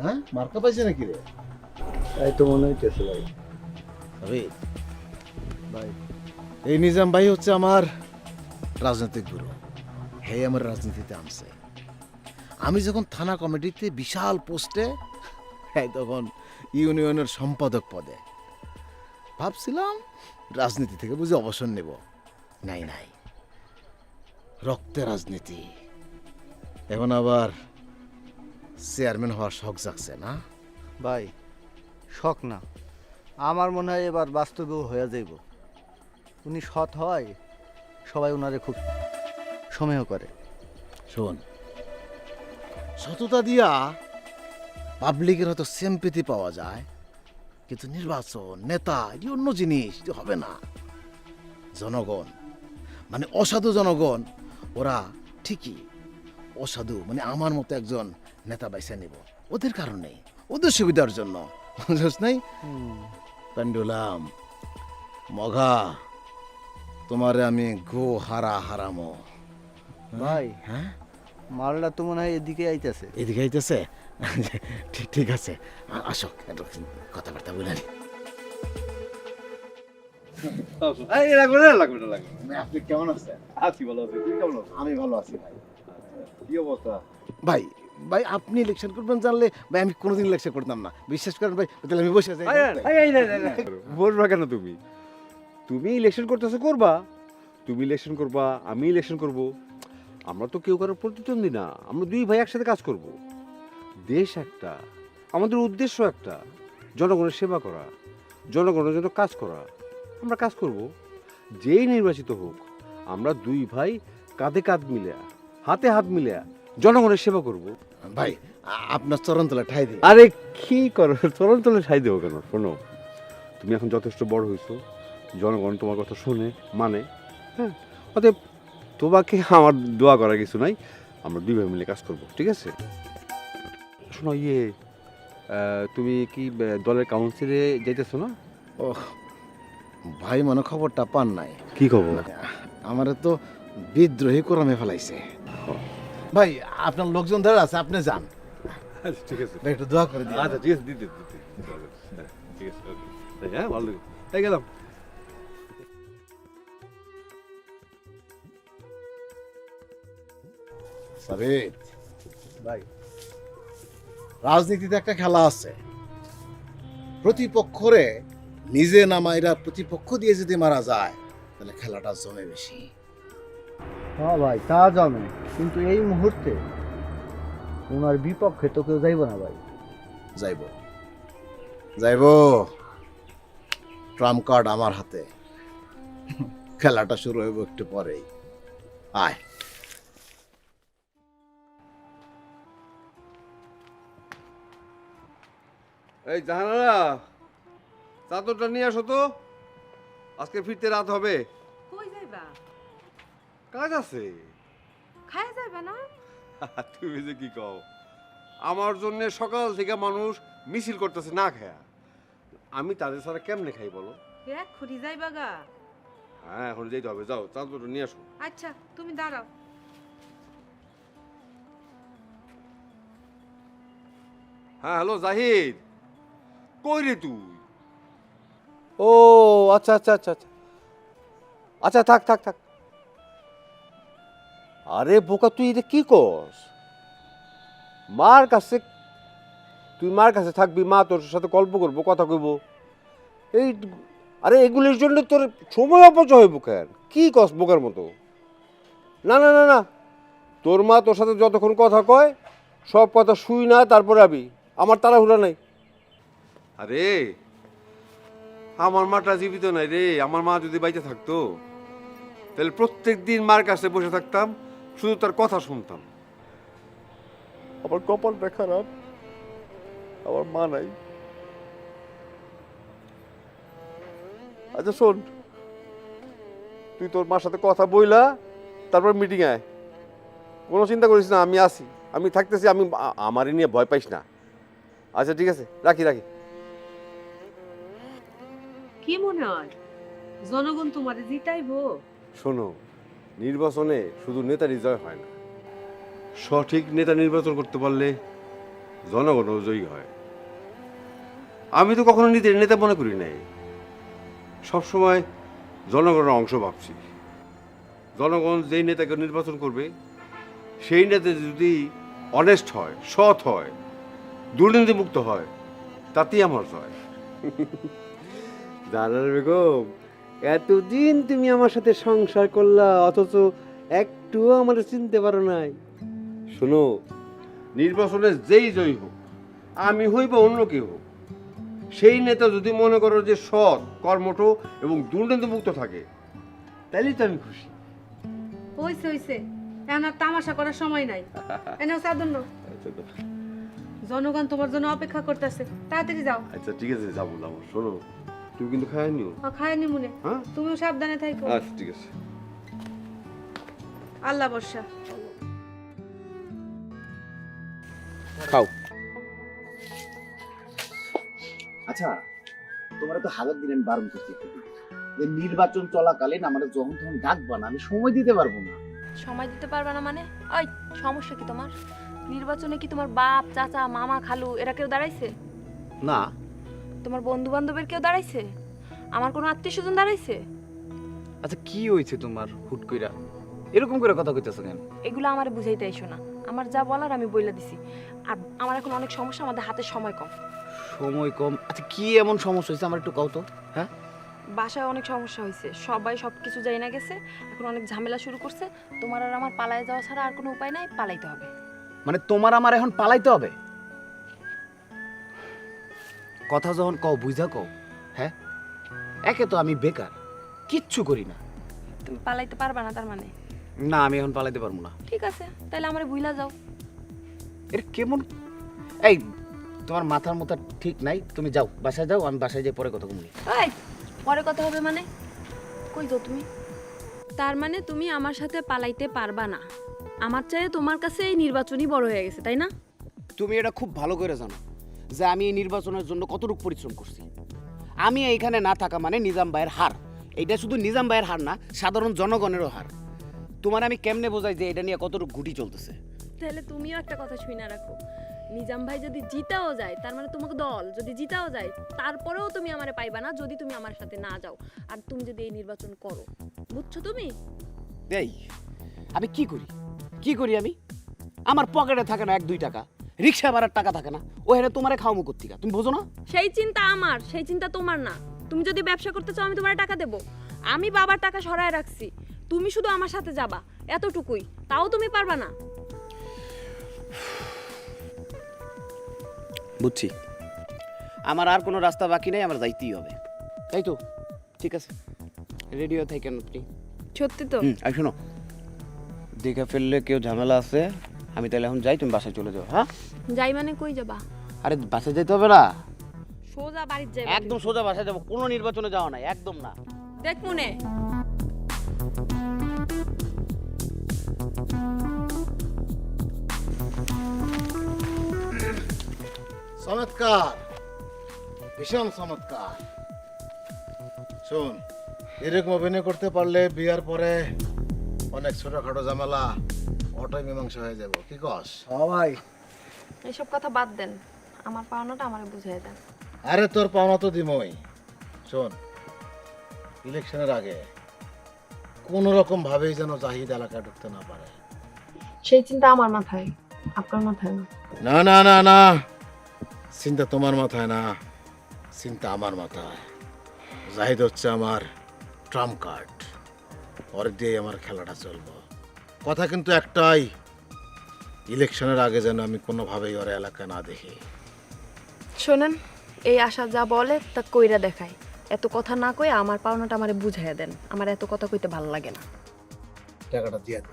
হ্যাঁ? মার্কা পাইছে নাকি রে? তাই তো মনে হইতেছে ভাই। আরে ভাই এই নিজাম ভাই হচ্ছে আমার রাজনৈতিক গুরু। হে আমার রাজনীতিতে আনছে আমি যখন থানা কমিটিতে বিশাল পোস্টে হ্যাঁ তখন ইউনিয়নের সম্পাদক পদে ভাবছিলাম রাজনীতি থেকে বুঝে অবসর নেব। নাই নাই। রক্তে রাজনীতি। এখন আবার চেয়ারম্যান হওয়ার শখ জাগছে না? ভাই শখ না। আমার মনে হয় এবার বাস্তবেও হয়ে যাইব। উনি সৎ হয় সবাই ওনারে খুব সময়ও করে। শোন সততা দিয়া পাবলিকের হয়তো সেম্পেতি পাওয়া যায় কিন্তু নির্বাচন নেতা এটি অন্য জিনিস এটি হবে না। জনগণ মানে অসাধু জনগণ ওরা ঠিকই অসাধু মানে আমার মতো একজন নেতা বাইসা নিব। ওদের কারণে ওদের সুবিধার জন্য। বুঝছ নাই? পেন্ডুলাম মঘা তোমারে আমি গো হারা হারামো। ভাই হ্যাঁ? মালটা তো মনে হয় এদিকে আইতেছে। এদিকে আইতেছে? ঠিক ঠিক আছে। আসো একটু কথাবার্তা বলে নি। লাগবে না লাগবে না লাগবে। আপনি কেমন আছেন? আছি ভালো আছি তুই কেমন আছিস আমি ভালো আছি ভাই। কি অবস্থা? ভাই ভাই আপনি ইলেকশন করবেন জানলে ভাই আমি কোনোদিন ইলেকশন করতাম না। বিশ্বাস করেন ভাই তাহলে আমি বসে আছি। বলবা কেন তুমি? তুমি ইলেকশন করতেছো করবা। তুমি ইলেকশন করবা আমি ইলেকশন করব। আমরা তো কেউ কারোর প্রতিদ্বন্দ্বী না। আমরা দুই ভাই একসাথে কাজ করব। দেশ একটা আমাদের উদ্দেশ্য একটা জনগণের সেবা করা জনগণের জন্য কাজ করা। আমরা কাজ করব। যেই নির্বাচিত হোক আমরা দুই ভাই কাঁধে কাঁধ মিলিয়া হাতে হাত মিলিয়া জনগণের সেবা করব। ভাই আপনার চরণ তলা ঠাই দিই আরে কি করো? তরল তলে ছাই দেবো কেন? শোনো তুমি এখন যথেষ্ট বড় হয়েছো জনগণ তোমার কথা শুনে মানে হ্যাঁ? অতএব তোমাকে আমার দোয়া করার কিছু নাই আমরা দুই ভাই মিলে কাজ করব ঠিক আছে? শোনো ইয়ে তুমি কি দলের কাউন্সিলে যাইতেছো না? ও ভাই মনে খবরটা পান নাই। কি খবর? আমারে তো বিদ্রোহী কোরমে ফেলাইছে। ভাই আপনার লোকজন ধরে আছে আপনি যান। আচ্ছা ঠিক আছে। একটু দোয়া করে দিন। আচ্ছা ঠিক আছে দিতে দিতে ঠিক আছে. হ্যাঁ ভালো তাই গেলাম। সাবিত। ভাই। রাজনীতিতে একটা খেলা আছে। প্রতিপক্ষরে নিজে না মাইরা প্রতিপক্ষ দিয়ে যদি মারা যায় তাহলে খেলাটা জমে বেশি। হ্যাঁ ভাই তা জানে। কিন্তু এই মুহূর্তে ওনার বিপক্ষে তো কেউ যাইব না ভাই। যাইব। যাইব। ট্রাম্প কার্ড আমার হাতে। খেলাটা শুরু হইব একটু পরেই। আয়। এই জাহানারা চাদরটা নিয়ে আসো তো। আজকে ফিরতে রাত হবে। কই যাইবা? কাজ আছে। খায় যাইবা না? তুমি যে কি কও? আমার জন্য সকাল থেকে মানুষ মিছিল করতেছে না খায়া। আমি তাদের ছাড়া কেমনে খাই বলো? এক খুঁড়ি যাইবা গা। হ্যাঁ এখন যেতে হবে যাও চাদরটা নিয়ে আসো। আচ্ছা তুমি দাঁড়াও। হ্যাঁ হ্যালো জাহিদ। কই রে তুই? ও আচ্ছা আচ্ছা আচ্ছা আচ্ছা। আচ্ছা থাক থাক থাক। আরে বোকা, তুই এটা কি করস? মার কাছে, তুই মার কাছে থাকবি, মা তোর সাথে গল্প করব, কথা কইব। এই, আরে এগুলির জন্য তোর সময় অপচয় হইব কেন? কি কস বোকার মতো? না না না না। তোর মা তোর সাথে যতক্ষণ কথা কয়, সব কথা শুই না, তারপরে আবি। আমার তাড়াহুড়া নাই। আরে, আমার মাটা জীবিত নাই রে। আমার মা যদি বাইতে থাকতো, তাহলে প্রত্যেক দিন মার কাছে বসে থাকতাম শুধু তার কথা শুনতাম। আমার কপালটা খারাপ আমার মা নাই। আচ্ছা শোন তুই তোর মার সাথে কথা বইলা তারপর মিটিং আয়। কোনো চিন্তা করিস না আমি আসি আমি থাকতেছি আমি আমারই নিয়ে ভয় পাইস না। আচ্ছা ঠিক আছে রাখি রাখি। কি মনে হয়? জনগণ তোমারে জিতাইবো? শোনো নির্বাচনে শুধু নেতারই জয় হয় না। সঠিক নেতা নির্বাচন করতে পারলে জনগণও জয়ী হয়। আমি তো কখনো নিজের নেতা মনে করি নাই। সবসময় জনগণের অংশ ভাবছি। জনগণ যেই নেতাকে নির্বাচন করবে সেই নেতা যদি অনেস্ট হয় সৎ হয় দুর্নীতিমুক্ত হয় তাতেই আমার জয়। জানার বেগম এতদিন তুমি আমার সাথে সংসার করলা অথচ একটুও আমার চিনতে পারো নাই। শোনো নির্বাচনে যেই জয়ী হোক আমি হই বা অন্য কেউ হোক সেই নেতা যদি মনে করো যে সৎ কর্মঠ এবং দুর্নীতিমুক্ত থাকে তাহলেই তো আমি খুশি। হইছে হইছে। এখন আর তামাশা করার সময় নাই। এনে সাধন জনগণ তোমার জন্য অপেক্ষা করতেছে। তাড়াতাড়ি যাও। আচ্ছা ঠিক আছে যাব যাব। শোনো তুমি কিন্তু খায় নিও খায় নি মনে। হ্যাঁ? তুমিও সাবধানে থাকো আচ্ছা ঠিক আছে। আল্লাহ বর্ষা খাও। আচ্ছা তোমার তো হাজার দিন আমি বারণ করছি। যে নির্বাচন চলাকালীন আমার যখন তখন ডাকবা না আমি সময় দিতে পারব না। সময় দিতে পারবে না মানে? ওই সমস্যা কি তোমার? নির্বাচনে কি তোমার বাপ চাচা মামা খালু এরা কেউ দাঁড়াইছে? না। তোমার বন্ধু বান্ধবের কেউ দাঁড়াইছে? আমার কোনো আত্মীয় স্বজন দাঁড়াইছে? আচ্ছা কি হয়েছে তোমার হুট কইরা? এরকম করে কথা কইতেছো কেন? এগুলো আমার বুঝাইতে আইসো না। আমার যা বলার আমি বইলা দিছি। আর আমার এখন অনেক সমস্যা আমাদের হাতে সময় কম। সময় কম? আচ্ছা কি এমন সমস্যা হয়েছে আমার একটু কও তো। হ্যাঁ? বাসায় অনেক সমস্যা হয়েছে সবাই সব কিছু যাই না গেছে। এখন অনেক ঝামেলা শুরু করছে। তোমার আর আমার পালায় যাওয়া ছাড়া আর কোনো উপায় নাই পালাইতে হবে। মানে তোমার আমার এখন পালাইতে হবে? কথা যখন কও বুঝা কও হ্যাঁ? একে তো আমি বেকার কিচ্ছু করি না। তুমি পালাইতে পারবা না তার মানে? না আমি এখন পালাইতে পারব না। ঠিক আছে তাহলে আমার ভুইলা যাও। এর কেমন? এই তোমার মাথার মতো ঠিক নাই তুমি যাও বাসায় যাও আমি বাসায় যাই পরে কথা বলি এই পরে কথা হবে মানে? কই যাও তুমি? তার মানে তুমি আমার সাথে পালাইতে পারবা না। আমার চাইতে তোমার কাছে এই নির্বাচনই বড় হয়ে গেছে তাই না? তুমি এটা খুব ভালো করে জানো। যে আমি এই নির্বাচনের জন্য কতটুকু পরিশ্রম করছি। আমি এইখানে না থাকা মানে নিজাম ভাইয়ের হার। এটা শুধু নিজাম ভাইয়ের হার না সাধারণ জনগণেরও হার। তোমার আমি কেমনে বোঝাই যে এটা নিয়ে কতটুকু গুটি চলতেছে? তাহলে তুমিও একটা কথা শুই না রাখো। নিজাম ভাই যদি জিতাও যায় তার মানে তোমাকে দল যদি জিতাও যায় তারপরেও তুমি আমারে পাইবা না যদি তুমি আমার সাথে না যাও। আর তুমি যদি এই নির্বাচন করো বুঝছ তুমি? এই আমি কি করি? কি করি আমি? আমার পকেটে থাকে না এক দুই টাকা। রিক্সা ভাড়ার টাকা থাকে না। ও হেরে তোমারে খাওয়ামো কর্তিকা তুমি বোঝো না? সেই চিন্তা আমার সেই চিন্তা তোমার না। তুমি যদি ব্যবসা করতে চাও আমি তোমার টাকা দেবো। আমি বাবার টাকা সরায় রাখছি। তুমি শুধু আমার সাথে যাবা এতটুকুই। তাও তুমি পারবা না। বুঝছি। আমার আর কোনো রাস্তা বাকি নেই আমার যাইতেই হবে। তাই তো? ঠিক আছে। রেডিও থাকেন আপনি। সত্যি তো? আর শোনো। দেখে ফেললে কেউ ঝামেলা আছে? আমি তাহলে এখন যাই তুমি বাসায় চলে যাও হ্যাঁ? যাই মানে কই যাবা? আরে বাসায় যেতে হবে না। সোজা বাড়ির যাই একদম সোজা বাসায় যাব কোনো নির্বাচনে যাওয়া নাই একদম না। দেখ মনে। চমৎকার। ভীষণ চমৎকার। শোন এরকম অভিনয় করতে পারলে বিয়ার পরে অনেক ছোটখাটো ঝামেলা। অটোই মীমাংসা হয়ে যাব। কি কস? ভাই। এইসব কথা বাদ দেন। আমার পাওনাটা আমারে বুঝিয়ে দেন। আরে তোর পাওনা তো দিমই। শোন ইলেকশনের আগে কোন রকম ভাবেই যেন জাহিদ এলাকায় ঢুকতে না পারে। সেই চিন্তা আমার মাথায় আপনার মাথায় না? না না না না। চিন্তা তোমার মাথায় না চিন্তা আমার মাথায়। জাহিদ হচ্ছে আমার ট্রাম্প কার্ড। ওর দিয়ে আমার খেলাটা চলবো। কথা কিন্তু একটাই ইলেকশনের আগে যেন আমি কোনোভাবেই ওর এলাকা না দেখি। শোনেন এই আশা যা বলে তা কইরা দেখায় এত কথা না কই আমার পাওনাটা আমারে বুঝাইয়া দেন। আমার এত কথা কইতে ভালো লাগে না। টাকাটা দিয়ে দে।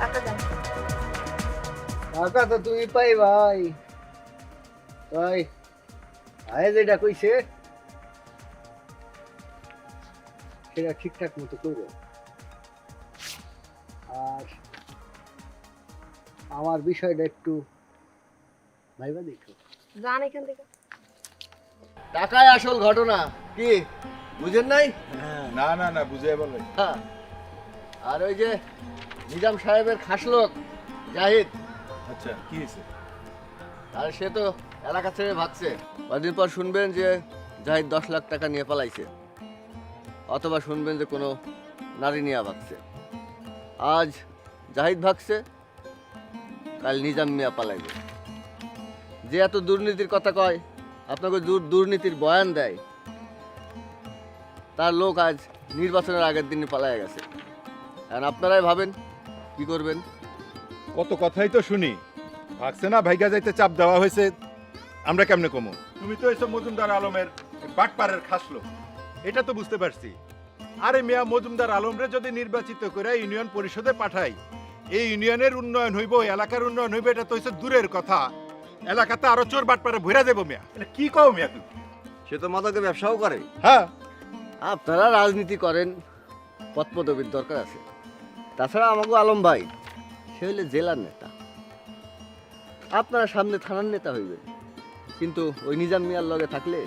টাকা টাকা তো তুমি পাই ভাই। তাই। আয় যেটা কইছে সেটা ঠিকঠাক মতো করো আর আমার বিষয়টা একটু ভাইবা দেখো। যান এখান থেকে। টাকায় আসল ঘটনা কি? বুঝেন নাই? না না না বুঝে বলবেন হ্যাঁ। আর ওই যে নিজাম সাহেবের খাস লোক জাহিদ। আচ্ছা কি হয়েছে? আর সে তো এলাকা ছেড়ে ভাগছে। কদিন পর শুনবেন যে জাহিদ দশ লাখ টাকা নিয়ে পালাইছে। অথবা শুনবেন যে কোনো নারী নিয়ে ভাগছে। আজ জাহিদ ভাগছে, কাল নিজাম মিয়া পালাইবে। যে এত দুর্নীতির কথা কয়, আপনাকে দূর দুর্নীতির বয়ান দেয়, তার লোক আজ নির্বাচনের আগের দিনে পালায় গেছে। আর আপনারাই ভাবেন, কি করবেন? কত কথাই তো শুনি। ভাগছে না, ভাইগা যাইতে চাপ দেওয়া হয়েছে। আমরা কেমনে কমো? তুমি তো এসব মজুমদার আলমের বাটপাড়ের খাসলো। এটা তো বুঝতে পারছি। আরে মিয়া মজুমদার আলমরে যদি নির্বাচিত করে ইউনিয়ন পরিষদে পাঠাই এই ইউনিয়নের উন্নয়ন হইব এলাকার উন্নয়ন হইব এটা তো হচ্ছে দূরের কথা। এলাকাতে আরও চোর বাটপাড়ে ভরা দেবো মিয়া। এটা কি কও মিয়া তুমি? সে তো মাদকের ব্যবসাও করে। হ্যাঁ। আপনারা রাজনীতি করেন পদপদবীর দরকার আছে। তাছাড়া আমাকে আলম ভাই সে হইলে জেলার নেতা। আপনারা সামনে থানার নেতা হইবেন। কিন্তু ওই নিজাম মিয়ার লগে থাকলে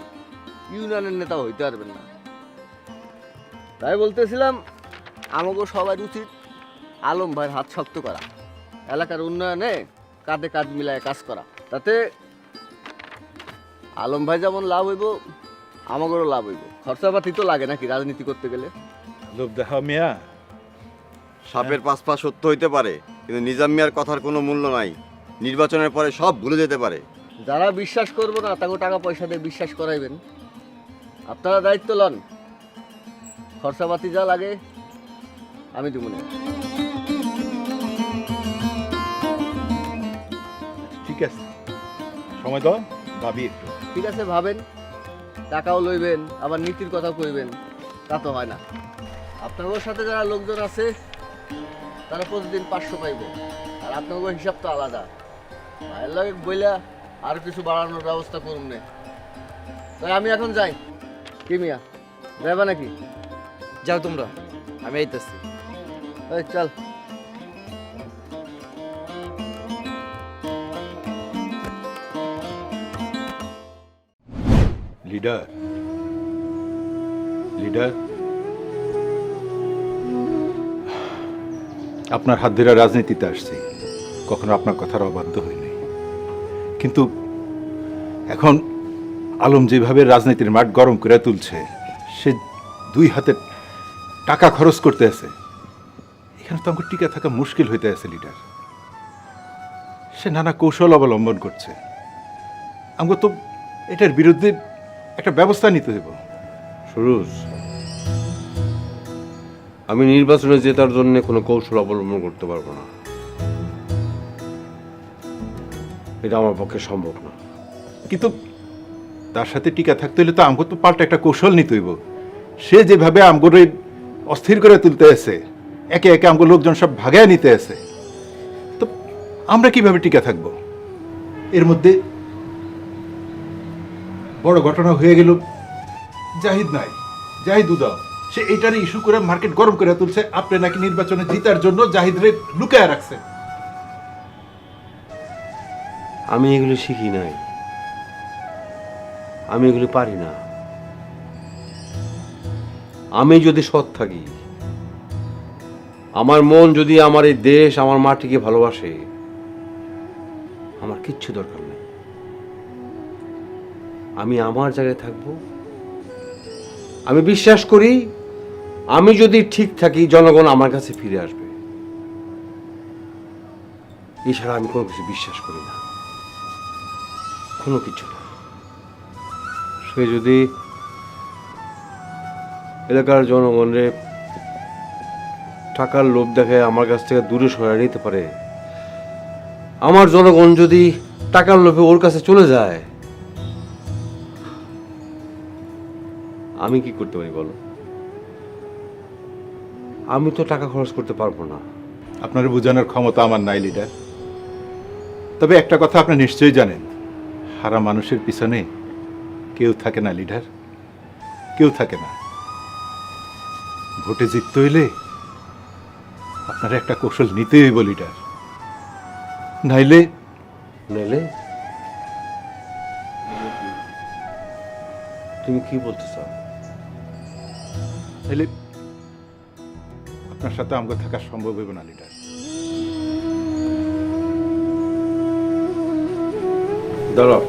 ইউনিয়নের নেতা হইতে পারবেন না। তাই বলতেছিলাম আমাকে সবার উচিত আলম ভাইয়ের হাত শক্ত করা। এলাকার উন্নয়নে কাঁধে কাঁধ মিলায় কাজ করা। তাতে আলম ভাই যেমন লাভ হইব আমাদেরও লাভ হইব। খরচাপাতি তো লাগে নাকি রাজনীতি করতে গেলে? লোভ দেখা মিয়া। সাপের পাঁচ পা সত্য হইতে পারে কিন্তু নিজাম মিয়ার কথার কোনো মূল্য নাই। নির্বাচনের পরে সব ভুলে যেতে পারে। যারা বিশ্বাস করব না তাকে টাকা পয়সা দিয়ে বিশ্বাস করাইবেন। আপনারা দায়িত্ব লন। খরচাপাতি যা লাগে আমি দিব না। ঠিক আছে। সময় দাও ভাবি একটু। ঠিক আছে ভাবেন। টাকাও লইবেন আবার নীতির কথা কইবেন। তা তো হয় না। আপনাদের সাথে যারা লোকজন আছে তারা প্রতিদিন পাঁচশো পাইব। আর আপনাদের হিসাব তো আলাদা। ভাইয়ের লাগে বইলা আর কিছু বাড়ানোর ব্যবস্থা করুন নে তাই আমি এখন যাই। কি মিয়া? যাইবা নাকি? যাও তোমরা। আমি আইতেছি। এই চল। লিডার। লিডার। আপনার হাত ধরে রাজনীতিতে আসছি। কখনো আপনার কথার অবাধ্য হয়নি কিন্তু এখন আলম যেভাবে রাজনীতির মাঠ গরম করে তুলছে, সে দুই হাতে টাকা খরচ করতে আছে, এখানে তো আমাকে টিকে থাকা মুশকিল হইতে আছে লিডার সে নানা কৌশল অবলম্বন করছে। আমাকে তো এটার বিরুদ্ধে একটা ব্যবস্থা নিতে দেব সুরুজ, আমি নির্বাচনে জেতার জন্য কোনো কৌশল অবলম্বন করতে পারব না। এটা আমার পক্ষে সম্ভব না। কিন্তু তার সাথে টিকা থাকতে হলে তো আমাকে তো পাল্টা একটা কৌশল নিতে হইব। সে যেভাবে আমগোর অস্থির করে তুলতে আছে, একে একে আমগো লোকজন সব ভাগায় নিতে আছে, তো আমরা কীভাবে টিকা থাকব? এর মধ্যে বড় ঘটনা হয়ে গেল, জাহিদ নাই। জাহিদ উদাও, সে এটারে ইস্যু করে মার্কেট গরম করে তুলছে, আপনি নাকি নির্বাচনে জিতার জন্য জাহিদরে লুকায় রাখছে। আমি এগুলো শিখি নাই। আমি এগুলো পারি না। আমি যদি সৎ থাকি, আমার মন যদি আমার এই দেশ, আমার মাটিকে ভালোবাসে, আমার কিচ্ছু দরকার নেই। আমি আমার জায়গায় থাকব। আমি বিশ্বাস করি, আমি যদি ঠিক থাকি, জনগণ আমার কাছে ফিরে আসবে। এছাড়া আমি কোনো কিছু বিশ্বাস করি না। কোনো কিছু না। সে যদি এলাকার জনগণরে টাকার লোভ দেখে আমার কাছ থেকে দূরে সরাই নিতে পারে, আমার জনগণ যদি টাকার লোভে ওর কাছে চলে যায়, আমি কি করতে পারি বলো? আমি তো টাকা খরচ করতে পারব না। আপনার বোঝানোর ক্ষমতা আমার নাই, লিডার। তবে একটা কথা আপনি নিশ্চয়ই জানেন হারা মানুষের পিছনে কেউ থাকে না লিডার। কেউ থাকে না। ভোটে জিততে হইলে আপনার একটা কৌশল নিতে হইব লিডার। নাইলে নেলে তুমি কি বলতে চাও? তাহলে আপনার সাথে আমাকে থাকা সম্ভব হবে না লিডার। দাঁড়াও।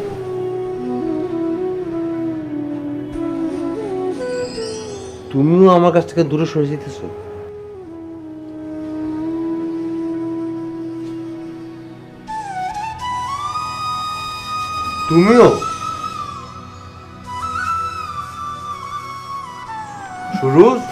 তুমিও আমার কাছ থেকে দূরে সরে যেতেছো? তুমিও? সুরুজ?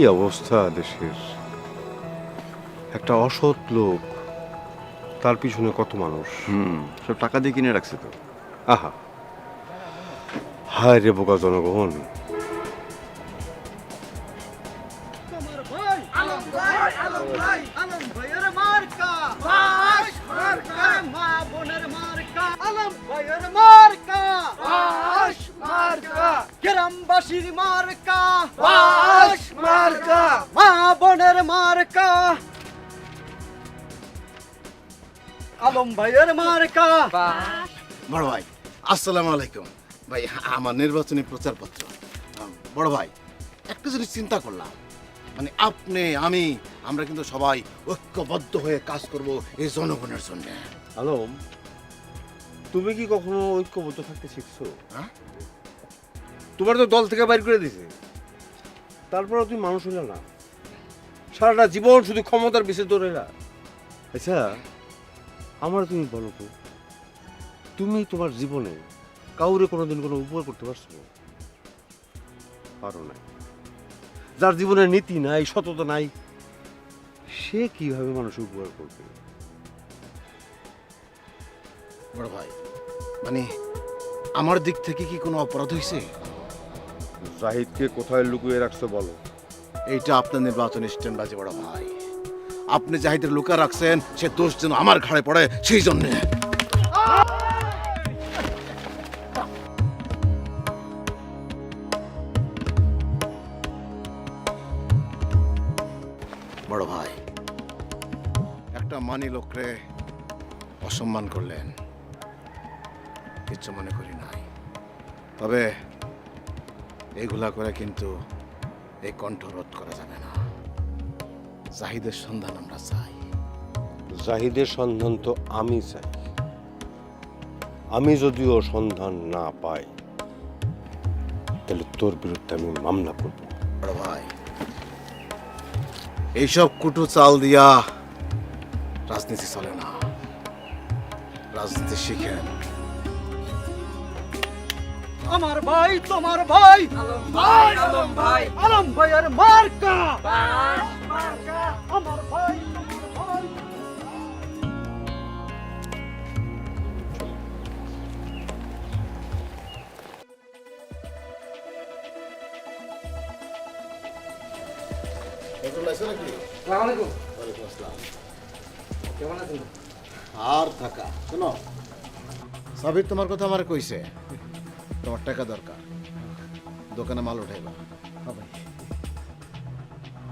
কি অবস্থা দেশের? একটা অসৎ লোক তার পিছনে কত মানুষ? হুম সব টাকা দিয়ে কিনে রাখছে তো। আহা। হায় রে বোকা জনগণ। আলম ভাইয়ের মার্কা। বড় ভাই আসসালামু আলাইকুম। ভাই আমার নির্বাচনী প্রচারপত্র। বড় ভাই একটা জিনিস চিন্তা করলাম। মানে আপনি আমি আমরা কিন্তু সবাই ঐক্যবদ্ধ হয়ে কাজ করব এই জনগণের জন্য। আলম তুমি কি কখনো ঐক্যবদ্ধ থাকতে শিখছো? হ্যাঁ? তোমার তো দল থেকে বাইর করে দিছে তারপরেও তুমি মানুষ হইলে না। সারাটা জীবন শুধু ক্ষমতার পিছে দৌড়ে না আচ্ছা আমার তুমি বলো তো তুমি তোমার জীবনে কাউরে কোনোদিন কোনো উপকার করতে পারছ? পারো নাই। যার জীবনে নীতি নাই সততা নাই সে কীভাবে মানুষের উপকার করবে? বড় ভাই মানে আমার দিক থেকে কি কোনো অপরাধ হয়েছে জাহিদকে কোথায় লুকিয়ে রাখছো বলো? এইটা আপনার নির্বাচন স্ট্যান্ড বাজে বড় ভাই। আপনি জাহিদের লুকা রাখছেন, সে দোষ যেন আমার ঘাড়ে পড়ে, সেই জন্যে। বড় ভাই, একটা মানি লোকরে অসম্মান করলেন, কিচ্ছু মনে করি নাই। তবে এগুলা করে কিন্তু এই কণ্ঠ রোধ করা যাবে না। জাহিদের সন্ধান আমরা চাই। জাহিদের সন্ধান তো আমি চাই। আমি যদিও সন্ধান না পাই তাহলে তোর বিরুদ্ধে আমি মামলা করব। বড় ভাই এইসব কুটু চাল দিয়া রাজনীতি চলে না। রাজনীতি শিখেন আমার ভাই তোমার ভাই আলম ভাই আলম ভাই আলম ভাইয়ের মার্কা। আমার ভাই তোমার ভাই আর থাকা শোনো সাবির তোমার কথা আমার কইছে তোমার টাকা দরকার দোকানে মাল উঠাইবা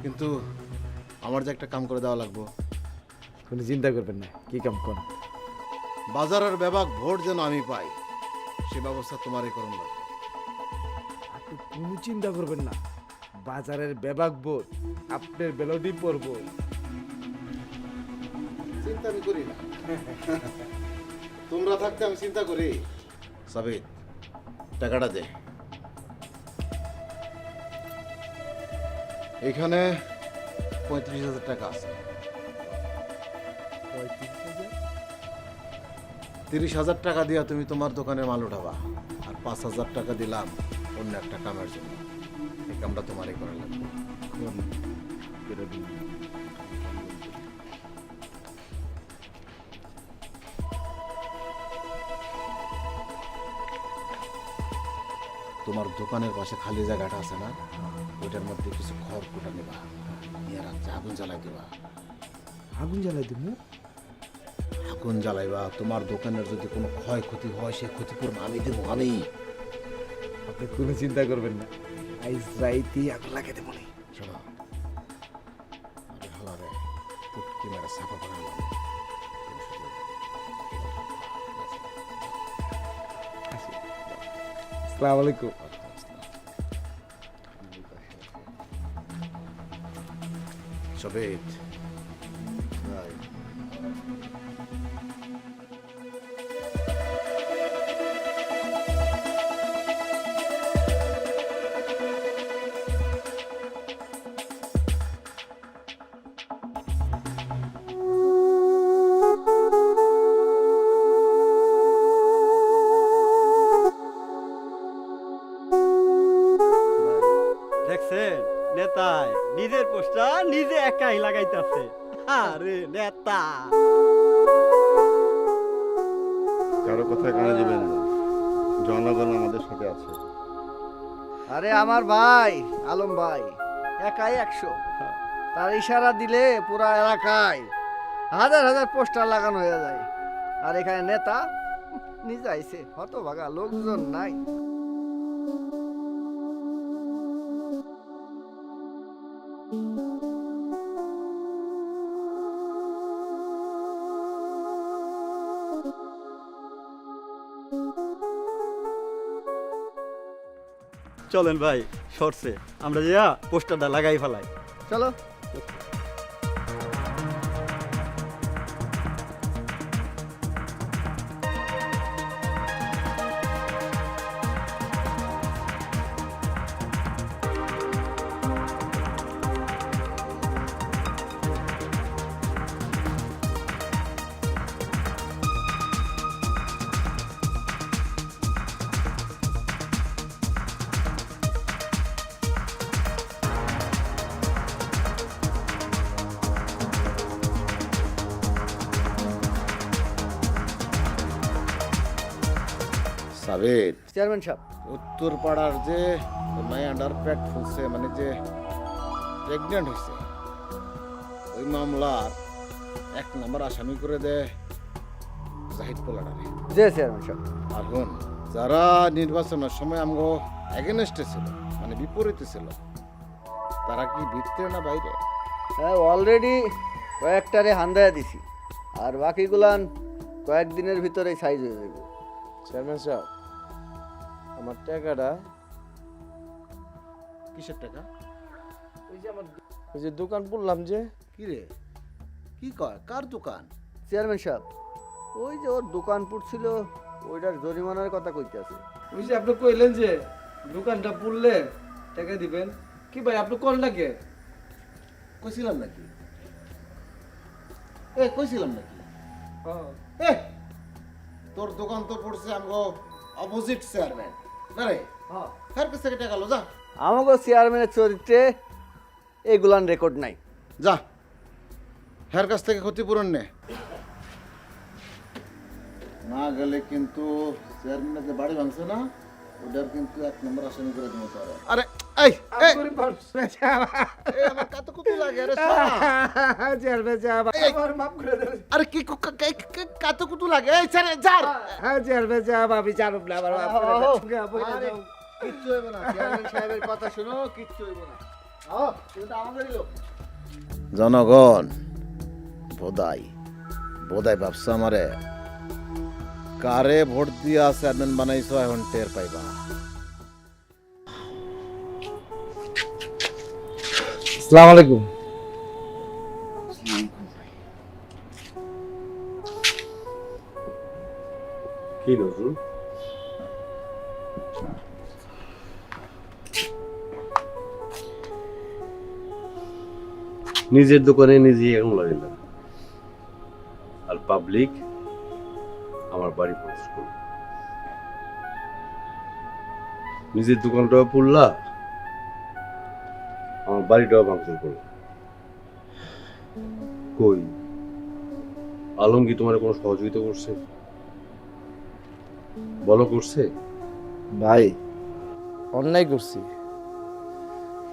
কিন্তু আমার যে একটা কাম করে দেওয়া লাগবো। কোনো চিন্তা করবেন না কি কাম কোন বাজারের বিভাগ ভোট যেন আমি পাই সে ব্যবস্থা তোমারই করুন লাগবে আপনি কোনো চিন্তা করবেন না বাজারের বেবাক ভোট আপনার বেলডি পড়ব চিন্তা আমি করি না। তোমরা থাকতে আমি চিন্তা করি। সাবিত টাকাটা দে। এখানে পঁয়ত্রিশ হাজার টাকা আছে। তিরিশ হাজার টাকা দিয়া তুমি তোমার দোকানের মাল উঠাবা আর পাঁচ হাজার টাকা দিলাম অন্য একটা কামের জন্য। এই কামটা তোমারই করা লাগবে। তোমার দোকানের পাশে খালি জায়গাটা আছে না? ওইটার মধ্যে কিছু খড় কুটা নেবা। নিয়ে রাত্রে আগুন জ্বালাই দিবা। আগুন জ্বালাই দিমু আগুন জ্বালাইবা তোমার দোকানের যদি কোনো ক্ষয়ক্ষতি হয় সে ক্ষতিপূরণ আমি দেবো আমি। আপনি কোনো চিন্তা করবেন না। আইস রাইতে আগুন লাগাই দেবো নি। শোনো আরে হলারে পুটকি মেরে সাফা বানালাম। আসসালামু আলাইকুম। Sabit. জনগণ আমাদের সাথে আছে। আরে আমার ভাই আলম ভাই একাই একশো। তার ইশারা দিলে পুরা এলাকায় হাজার হাজার পোস্টার লাগানো হয়ে যায়। আর এখানে নেতা নিজে আইসে হতভাগা লোকজন নাই। চলেন ভাই শর্টসে আমরা যা পোস্টারটা লাগাই ফেলাই। চলো। সাবেদ চেয়ারম্যান সাহেব। উত্তর পাড়ার যে মায়ান্ডার পেট ফুলছে মানে যে প্রেগনেন্ট হয়েছে ওই মামলার এক নম্বর আসামি করে দেয় জাহিদ পোলাডারে। যে চেয়ারম্যান সাহেব। আর হন যারা নির্বাচনের সময় আমগো এগেনস্টে ছিল মানে বিপরীতে ছিল তারা কি ভিতরে না বাইরে? হ্যাঁ অলরেডি কয়েকটারে হান্দায়া দিছি আর বাকিগুলান কয়েকদিনের ভিতরেই সাইজ হয়ে যাবে। চেয়ারম্যান সাহেব আমার টাকাটা কিসের টাকা? ওই যে আমার ওই যে দোকান পড়লাম যে কি রে? কি কয়? কার দোকান? চেয়ারম্যান সাহেব। ওই যে ওর দোকান পড়ছিল ওইটার জরিমানার কথা কইতে আছে ওই যে আপনি কইলেন যে দোকানটা পুড়লে টাকা দিবেন। কি ভাই আপনি কল লাগে কইছিলাম নাকি? এ কইছিলাম নাকি? হ্যাঁ এ তোর দোকান তো পড়ছে আমগো অপোজিট চেয়ারম্যান না রে হ্যাঁ কাছ থেকে টাকা যা। আমাকে চেয়ারম্যানের চরিত্রে এগুলান রেকর্ড নাই। যা। হের কাছ থেকে ক্ষতিপূরণ নে। না গেলে কিন্তু চেয়ারম্যানের যে বাড়ি ভাঙছে না ওটার কিন্তু এক নম্বর আসামি করে দিতে পারে আরে এই এই, আমার কাতো কুতু লাগে দেন আরে কি কাতো লাগে? এই ছাড়ে যার হ্যাঁ চেয়ারম্যান সাহেব আমি জানুম না আমার কিচ্ছু হইব না। সাহেবের কথা শুনো কিচ্ছু হইব না। আও তুমি আমাদেরই লোক। জনগণ বোধাই বোধাই ভাবছে আমারে? কারে ভোট দিয়া চেয়ারম্যান বানাইছো এখন টের পাইবা আসসালামু আলাইকুম। কি নজরুল? নিজের দোকানে নিজেই এখন লাগিলাম আর পাবলিক আমার বাড়ি করল নিজের দোকানটাও পুড়লা বাড়িটাও ভাঙচুর করল। কই? আলম কি তোমার কোনো সহযোগিতা করছে? বলো করছে? ভাই অন্যায় করছি।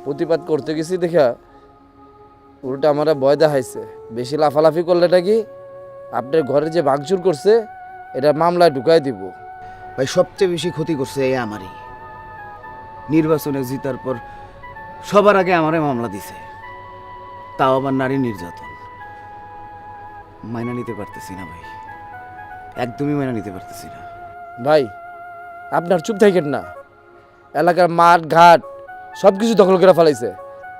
প্রতিবাদ করতে গেছি দেখা উল্টা আমারা ভয় দেখাইছে। বেশি লাফালাফি করলে কি আপনার ঘরে যে ভাঙচুর করছে এটা মামলায় ঢুকাই দিব। ভাই সবচেয়ে বেশি ক্ষতি করছে এই আমারই। নির্বাচনে জিতার পর সবার আগে আমারে মামলা দিছে। তাও আবার নারী নির্যাতন। মাইনা নিতে পারতেছি না ভাই। একদমই মাইনা নিতে পারতেছি না। ভাই আপনার চুপ থাকেন না। এলাকার মাঠ ঘাট সব কিছু দখল করে ফেলাইছে।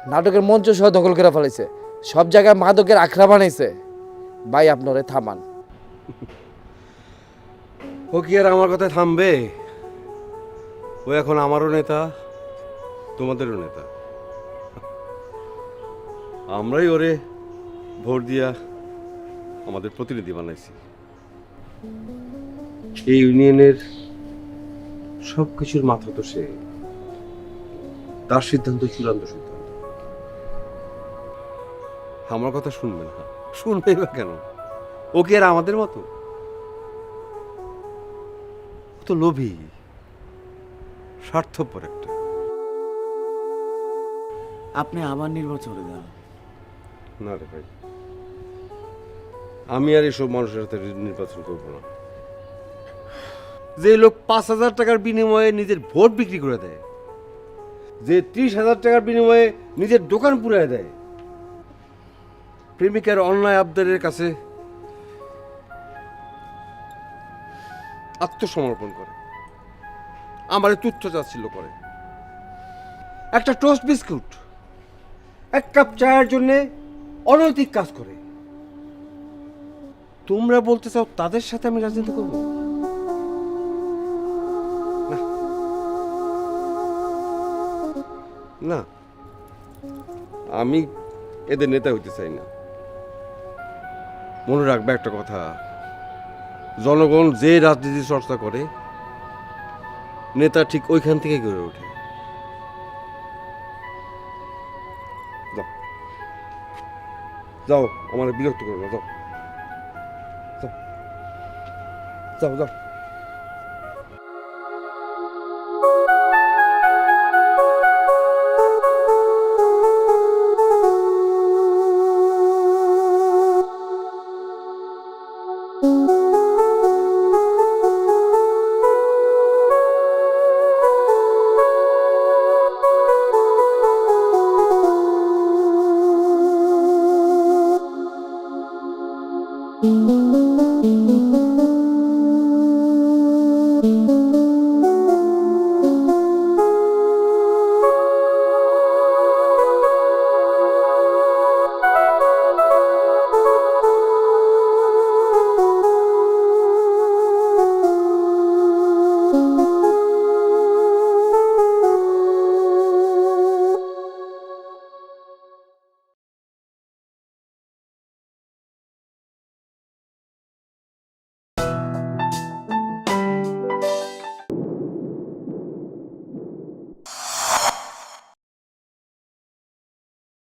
নাটকের মঞ্চ সহ দখল করে ফেলাইছে। সব জায়গায় মাদকের আখড়া বানাইছে। ভাই আপনারে থামান। ও কি আর আমার কথায় থামবে? ও এখন আমারও নেতা তোমাদেরও নেতা। আমরাই ওরে ভোট দিয়া আমাদের প্রতিনিধি বানাইছি। এই ইউনিয়নের সব কিছুর মাথা তো সে। তার সিদ্ধান্ত চূড়ান্ত সিদ্ধান্ত। আমার কথা শুনবে না। শুনবে বা কেন? ও কি আর আমাদের মতো? তো লোভী স্বার্থপর একটা। আপনি আবার নির্বাচনে যান। না রে ভাই আমি আর এসব মানুষের সাথে নির্বাচন করব না। যে লোক পাঁচ হাজার টাকার বিনিময়ে নিজের ভোট বিক্রি করে দেয়, যে ত্রিশ হাজার টাকার বিনিময়ে নিজের দোকান পুরায় দেয়, প্রেমিকার অন্যায় আবদারের কাছে আত্মসমর্পণ করে। আমার তুচ্ছ চাচ্ছিল করে একটা টোস্ট বিস্কুট, এক কাপ চায়ের জন্য অনৈতিক কাজ করে। তোমরা বলতে চাও তাদের সাথে আমি রাজনীতি করব? না। না। আমি এদের নেতা হইতে চাই না। মনে রাখবে একটা কথা। জনগণ যে রাজনীতি চর্চা করে, নেতা ঠিক ওইখান থেকে গড়ে ওঠে। যাও আমার বিরক্ত করো না যাও। যাও। যাও